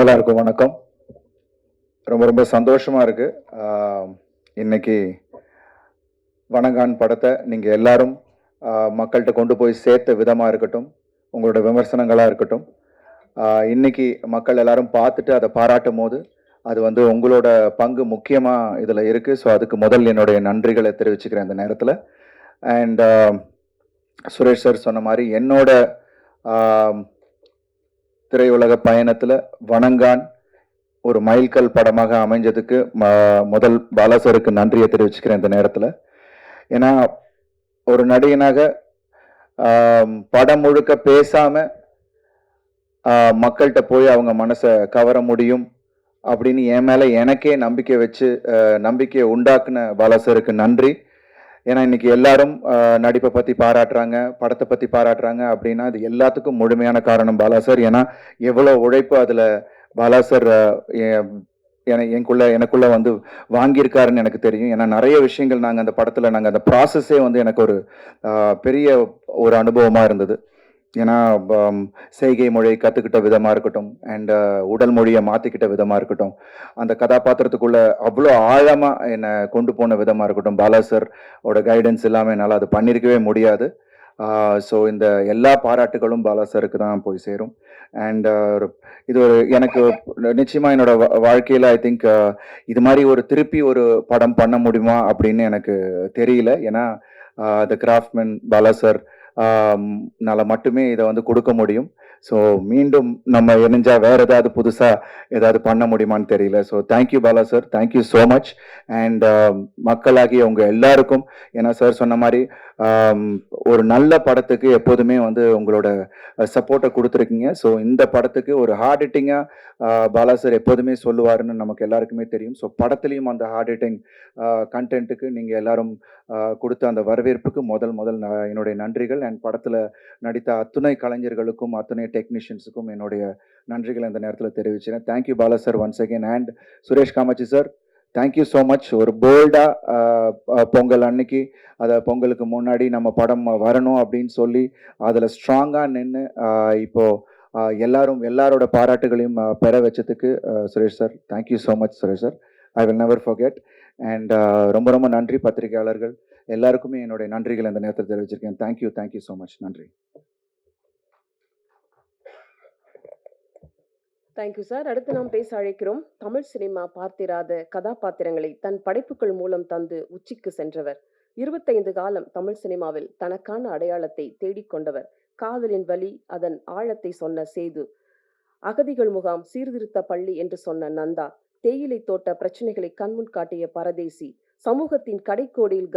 எல்லாருக்கும் வணக்கம். ரொம்ப ரொம்ப சந்தோஷமாக இருக்கு. இன்றைக்கி இன்னைக்கு வணங்கான் படத்தை நீங்கள் எல்லாரும் மக்கள்கிட்ட கொண்டு போய் சேர்த்த விதமாக இருக்கட்டும் உங்களோட விமர்சனங்களாக இருக்கட்டும் இன்னைக்கு மக்கள் எல்லாரும் பார்த்துட்டு அதை பாராட்டும் போது அது வந்து உங்களோட பங்கு முக்கியமாக இதில் இருக்குது ஸோ அதுக்கு முதல் என்னுடைய நன்றிகளை தெரிவிச்சுக்கிறேன் இந்த நேரத்தில். அண்ட் சுரேஷ் சார் சொன்ன மாதிரி என்னோட திரையுலக பயணத்தில் வணங்கான் ஒரு மைல்கல் படமாக அமைஞ்சதுக்கு ம- முதல் பாலாசருக்கு நன்றியை தெரிவிச்சுக்கிறேன் இந்த நேரத்தில். ஏன்னா ஒரு நடிகனாக படம் முழுக்க பேசாமல் மக்கள்கிட்ட போய் அவங்க மனசை கவர முடியும் அப்படின்னு என் மேலே எனக்கே நம்பிக்கை வச்சு நம்பிக்கையை உண்டாக்குன பாலாசருக்கு நன்றி. ஏன்னா இன்னைக்கு எல்லாரும் நடிப்பை பத்தி பாராட்டுறாங்க படத்தை பத்தி பாராட்டுறாங்க அப்படின்னா அது எல்லாத்துக்கும் முழுமையான காரணம் பாலா சார். ஏன்னா எவ்வளவு உழைப்பு அதுல பாலா சார் எனக்குள்ள எனக்குள்ள வந்து வாங்கியிருக்காருன்னு எனக்கு தெரியும். ஏன்னா நிறைய விஷயங்கள் நாங்கள் அந்த படத்துல நாங்கள் அந்த ப்ராசஸே வந்து எனக்கு ஒரு பெரிய ஒரு அனுபவமா இருந்தது. ஏன்னா செய்கை மொழியை கற்றுக்கிட்ட விதமாக இருக்கட்டும் அண்ட் உடல் மொழியை மாற்றிக்கிட்ட விதமாக இருக்கட்டும் அந்த கதாபாத்திரத்துக்குள்ள அவ்வளோ ஆழமாக என்னை கொண்டு போன விதமாக இருக்கட்டும். பாலா ஓட கைடன்ஸ் இல்லாமல் என்னால் அது பண்ணியிருக்கவே முடியாது. ஸோ இந்த எல்லா பாராட்டுகளும் பாலாசருக்கு தான் போய் சேரும். அண்ட் இது ஒரு எனக்கு நிச்சயமாக என்னோட வாழ்க்கையில் ஐ திங்க் இது மாதிரி ஒரு திருப்பி ஒரு படம் பண்ண முடியுமா அப்படின்னு எனக்கு தெரியல. ஏன்னா த கிராஃப்ட்மேன் பாலா சார் மட்டுமே இதை வந்து கொடுக்க முடியும். ஸோ மீண்டும் நம்ம இணைஞ்சா வேற ஏதாவது புதுசா ஏதாவது பண்ண முடியுமான்னு தெரியல. So thank you Bala sir thank you so much and மக்களாகிய உங்க எல்லாருக்கும் ஏன்னா சார் சொன்ன மாதிரி um, ஒரு நல்ல படத்துக்கு எப்போதுமே வந்து உங்களோட சப்போர்ட்டை கொடுத்துருக்கீங்க. ஸோ இந்த படத்துக்கு ஒரு ஹார்ட் ஹிட்டிங்காக பாலா சார் எப்போதுமே சொல்லுவாருன்னு நமக்கு எல்லாருக்குமே தெரியும். ஸோ படத்துலையும் அந்த ஹார்ட் ஹிட்டிங் கண்டென்ட்டுக்கு நீங்கள் எல்லாரும் கொடுத்த அந்த வரவேற்புக்கு முதல் முதல் நான் என்னுடைய நன்றிகள். அண்ட் படத்தில் நடித்த அத்துணை கலைஞர்களுக்கும் அத்துணை டெக்னீஷியன்ஸுக்கும் என்னுடைய நன்றிகளை இந்த நேரத்தில் தெரிவிக்கிறேன் thank you Bala sir once again and Suresh Kamatchi sir thank you so much ஒரு போல்டாக பொங்கல் அன்னைக்கு அதை பொங்கலுக்கு முன்னாடி நம்ம படம் வரணும் அப்படின்னு சொல்லி அதில் ஸ்ட்ராங்காக நின்று இப்போ எல்லாரும் எல்லாரோட பாராட்டுகளையும் பெற வச்சதுக்கு Suresh sir thank you so much Suresh sir I will never forget and ரொம்ப ரொம்ப நன்றி பத்திரிகையாளர்கள். எல்லாருக்குமே என்னுடைய நன்றிகள் இந்த நேரத்தில் தெரிவிச்சிருக்கேன். Thank you thank you so much நன்றி. தேங்க்யூ சார் அடுத்து நாம் பேச அழைக்கிறோம் தமிழ் சினிமா பார்த்திராத கதாபாத்திரங்களை தன் படைப்புகள் மூலம் தந்து உச்சிக்கு சென்றவர். இருபத்தைந்து காலம் தமிழ் சினிமாவில் தனக்கான அடையாளத்தை தேடிக்கொண்டவர் காதலின் வலி அதன் ஆழத்தை சொன்ன சேது. அகதிகள் முகாம் சீர்திருத்த பள்ளி என்று சொன்ன நந்தா. தேயிலை தோட்ட பிரச்சனைகளை கண்முன் காட்டிய பரதேசி. சமூகத்தின் கடைக்கோடியில்